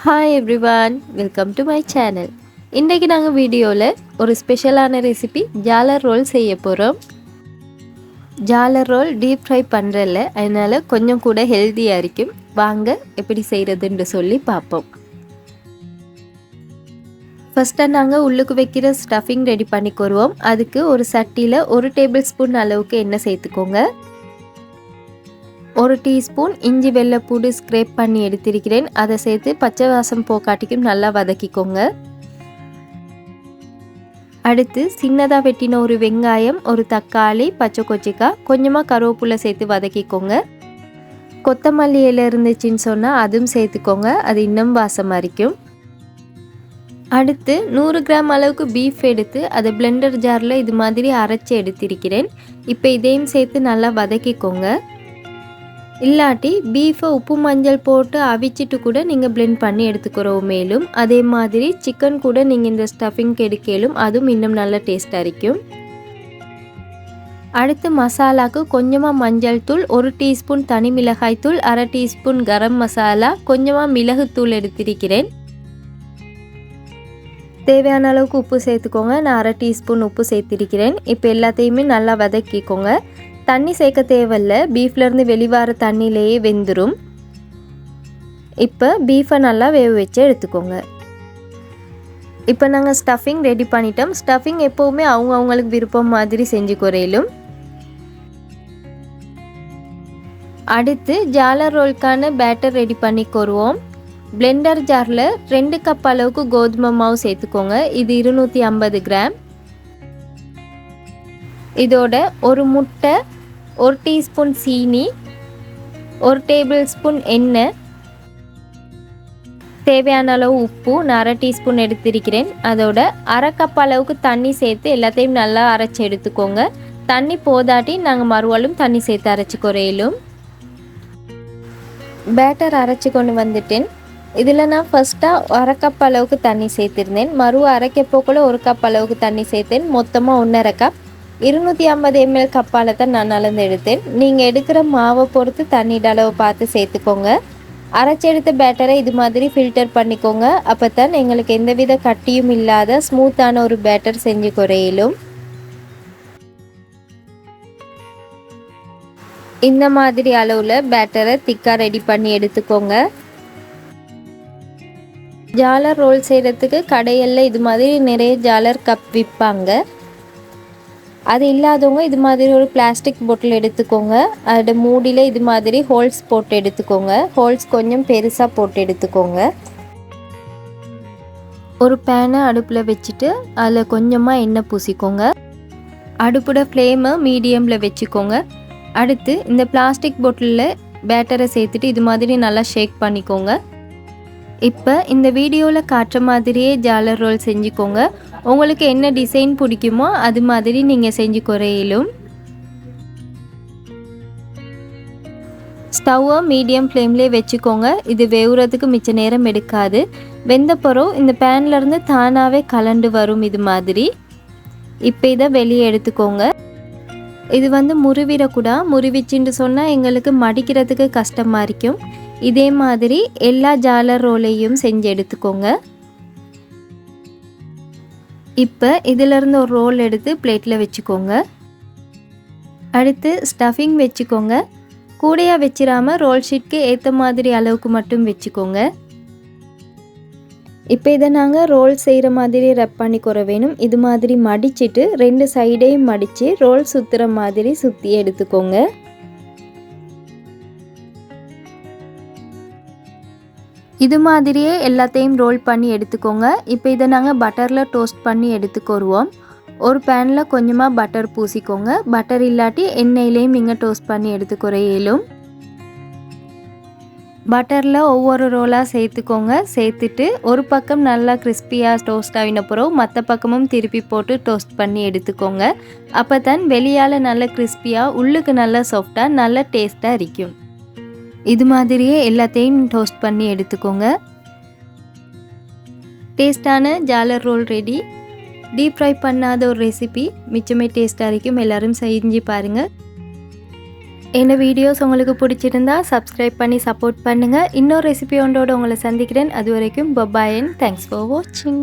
Hi everyone welcome to my channel இன்றைக்கு நாங்கள் வீடியோவில் ஒரு ஸ்பெஷலான ரெசிபி ஜாலர் ரோல் செய்ய போகிறோம் ஜாலர் ரோல் டீப் ஃப்ரை பண்ணுறல அதனால் கொஞ்சம் கூட ஹெல்த்தியாக இருக்கும். வாங்க எப்படி செய்கிறதுன்னு சொல்லி பார்ப்போம். ஃபஸ்ட்டாக நாங்கள் உள்ளுக்கு வைக்கிற ஸ்டஃபிங் ரெடி பண்ணிக்கொருவோம் அதுக்கு ஒரு சட்டியில் ஒரு டேபிள் ஸ்பூன் அளவுக்கு எண்ணெய் சேர்த்துக்கோங்க. ஒரு டீஸ்பூன் இஞ்சி வெள்ளைப்பூடு ஸ்க்ரேப் பண்ணி எடுத்திருக்கிறேன். அதை சேர்த்து பச்சை வாசம் போக்காட்டிக்கும் நல்லா வதக்கிக்கோங்க. அடுத்து சின்னதாக வெட்டின ஒரு வெங்காயம் ஒரு தக்காளி பச்சை கொச்சிக்காய் கொஞ்சமாக கருவேப்பிலை சேர்த்து வதக்கிக்கோங்க. கொத்தமல்லி இலை இருந்துச்சுன்னு சொன்னால் அதுவும் சேர்த்துக்கோங்க. அது இன்னும் வாசமாக இருக்கும் அடுத்து நூறு கிராம் அளவுக்கு பீஃப் எடுத்து அதை பிளெண்டர் ஜாரில் இது மாதிரி அரைச்சி எடுத்திருக்கிறேன். இப்போ இதையும் சேர்த்து நல்லா வதக்கிக்கோங்க. இல்லாட்டி பீஃபை உப்பு மஞ்சள் போட்டு அவிச்சிட்டு கூட நீங்கள் பிளெண்ட் பண்ணி எடுத்துக்கிறோம். மேலும் அதே மாதிரி சிக்கன் கூட நீங்கள் இந்த ஸ்டஃபிங் எடுக்கலும் அதுவும் இன்னும் நல்ல டேஸ்ட்டாக இருக்கும் அடுத்து மசாலாவுக்கு கொஞ்சமாக மஞ்சள் தூள் ஒரு டீஸ்பூன் தனி மிளகாய் தூள் அரை டீஸ்பூன் கரம் மசாலா கொஞ்சமாக மிளகுத்தூள் எடுத்திருக்கிறேன். தேவையான அளவுக்கு உப்பு சேர்த்துக்கோங்க. நான் அரை டீஸ்பூன் உப்பு சேர்த்திருக்கிறேன். இப்போ எல்லாத்தையுமே நல்லா வதக்கிக்கோங்க. தண்ணி சேர்க்க தேவையில்ல. பீஃப்லேருந்து வெளிவார தண்ணியிலேயே வெந்துடும் இப்போ பீஃபை நல்லா வேக வச்சு எடுத்துக்கோங்க. இப்போ நாங்கள் ஸ்டஃபிங் ரெடி பண்ணிட்டோம். ஸ்டஃபிங் எப்போவுமே அவங்க அவங்களுக்கு விருப்பம் மாதிரி செஞ்சு குறையிலும். அடுத்து ஜாலர் ரோல்க்கான பேட்டர் ரெடி பண்ணி கொருவோம். பிளெண்டர் ஜாரில் ரெண்டு கப் அளவுக்கு கோதுமை மாவு சேர்த்துக்கோங்க. இது இருநூற்றி ஐம்பது கிராம். இதோட ஒரு முட்டை ஒரு டீஸ்பூன் சீனி ஒரு டேபிள் ஸ்பூன் எண்ணெய். தேவையான அளவு உப்பு நான் அரை டீஸ்பூன் எடுத்திருக்கிறேன். அதோட அரை கப் அளவுக்கு தண்ணி சேர்த்து எல்லாத்தையும் நல்லா அரைச்சி எடுத்துக்கோங்க. தண்ணி போதாட்டி நாங்கள் மறுவாலும் தண்ணி சேர்த்து அரைச்சி குறையிலும். பேட்டர் அரைச்சி கொண்டு வந்துட்டேன். இதில் நான் ஃபஸ்ட்டாக அரை கப் அளவுக்கு தண்ணி சேர்த்துருந்தேன். மறு அரைக்கப்போ கூட ஒரு கப் அளவுக்கு தண்ணி சேர்த்தேன். மொத்தமாக ஒன்றரை கப். இருநூற்றி ஐம்பது எம்எல் கப்பால் தான் நான் அளந்து எடுத்தேன். நீங்கள் எடுக்கிற மாவை பொறுத்து தண்ணீர் அளவு பார்த்து சேர்த்துக்கோங்க. அரைச்செடுத்த பேட்டரை இது மாதிரி ஃபில்டர் பண்ணிக்கோங்க. அப்போ தான் எங்களுக்கு எந்தவித கட்டியும் இல்லாத ஸ்மூத்தான ஒரு பேட்டர் செஞ்சு குறையிலும். இந்த மாதிரி அளவில் பேட்டரை திக்காக ரெடி பண்ணி எடுத்துக்கோங்க. ஜாலர் ரோல் செய்கிறதுக்கு கடையில் இது மாதிரி நிறைய ஜாலர் கப் விற்பாங்க அது இல்லாதவங்க இது மாதிரி ஒரு பிளாஸ்டிக் பொட்டில் எடுத்துக்கோங்க. அதோட மூடியில் இது மாதிரி ஹோல்ஸ் போட்டு எடுத்துக்கோங்க. ஹோல்ஸ் கொஞ்சம் பெருசாக போட்டு எடுத்துக்கோங்க. ஒரு பேனை அடுப்பில் வச்சுட்டு அதில் கொஞ்சமாக எண்ணெய் பூசிக்கோங்க. அடுப்போட ஃப்ளேமை மீடியமில் வச்சுக்கோங்க. அடுத்து இந்த பிளாஸ்டிக் பொட்டிலில் பேட்டரை சேர்த்துட்டு இது மாதிரி நல்லா ஷேக் பண்ணிக்கோங்க. இப்போ இந்த வீடியோவில் காட்டுற மாதிரியே ஜாலர் ரோல் செஞ்சுக்கோங்க. உங்களுக்கு என்ன டிசைன் பிடிக்குமோ அது மாதிரி நீங்கள் செஞ்சு குறையிலும். ஸ்டவ்வை மீடியம் ஃப்ளேம்லேயே வச்சுக்கோங்க. இது வேவுறதுக்கு மிச்ச நேரம் எடுக்காது. வெந்தப்புறம் இந்த பேன்லேருந்து தானாகவே கலண்டு வரும் இது மாதிரி. இப்போ இதை வெளியே எடுத்துக்கோங்க. இது வந்து முறிவிடக்கூடா முறிவிச்சுன்னு சொன்னால் எங்களுக்கு மடிக்கிறதுக்கு கஷ்டமாக இருக்கும். இதே மாதிரி எல்லா ஜாலர் ரோலையும் செஞ்சு எடுத்துக்கோங்க. இப்போ இதிலிருந்து ஒரு ரோல் எடுத்து பிளேட்டில் வச்சுக்கோங்க. அடுத்து ஸ்டஃபிங் வச்சுக்கோங்க. கூடையாக வச்சிடாமல் ரோல் ஷீட்க்கு ஏற்ற மாதிரி அளவுக்கு மட்டும் வச்சுக்கோங்க. இப்போ இதை நாங்கள் ரோல் செய்கிற மாதிரி ரெப் பண்ணிக்குற வேணும். இது மாதிரி மடிச்சிட்டு ரெண்டு சைடையும் மடித்து ரோல் சுற்றுற மாதிரி சுற்றி எடுத்துக்கோங்க. இது மாதிரியே எல்லாத்தையும் ரோல் பண்ணி எடுத்துக்கோங்க. இப்போ இதை நாங்கள் பட்டரில் டோஸ்ட் பண்ணி எடுத்துக்கொருவோம். ஒரு பேனில் கொஞ்சமாக பட்டர் பூசிக்கோங்க. பட்டர் இல்லாட்டி எண்ணெயிலையும் நீங்கள் டோஸ்ட் பண்ணி எடுத்துக்கிற இயலும் பட்டரில் ஒவ்வொரு ரோலாக சேர்த்துக்கோங்க. சேர்த்துட்டு ஒரு பக்கம் நல்லா கிறிஸ்பியாக டோஸ்ட் ஆகினப்புறம் மற்ற பக்கமும் திருப்பி போட்டு டோஸ்ட் பண்ணி எடுத்துக்கோங்க. அப்போ தான் வெளியால் நல்ல கிறிஸ்பியாக உள்ளுக்கு நல்லா சாஃப்டாக நல்ல டேஸ்ட்டாக இருக்கும் இது மாதிரியே எல்லாத்தையும் டோஸ்ட் பண்ணி எடுத்துக்கோங்க. டேஸ்டான ஜாலர் ரோல் ரெடி டீப் ஃப்ரை பண்ணாத ஒரு ரெசிபி மிச்சமே டேஸ்ட்டாக இருக்கும் எல்லோரும் செஞ்சு பாருங்கள் என்ன வீடியோஸ் உங்களுக்கு பிடிச்சிருந்தா சப்ஸ்கிரைப் பண்ணி சப்போர்ட் பண்ணுங்கள் இன்னொரு ரெசிபி ஒன்றோடு உங்களை சந்திக்கிறேன். அது வரைக்கும் பபாயன் தேங்க்ஸ் ஃபார் வாட்சிங்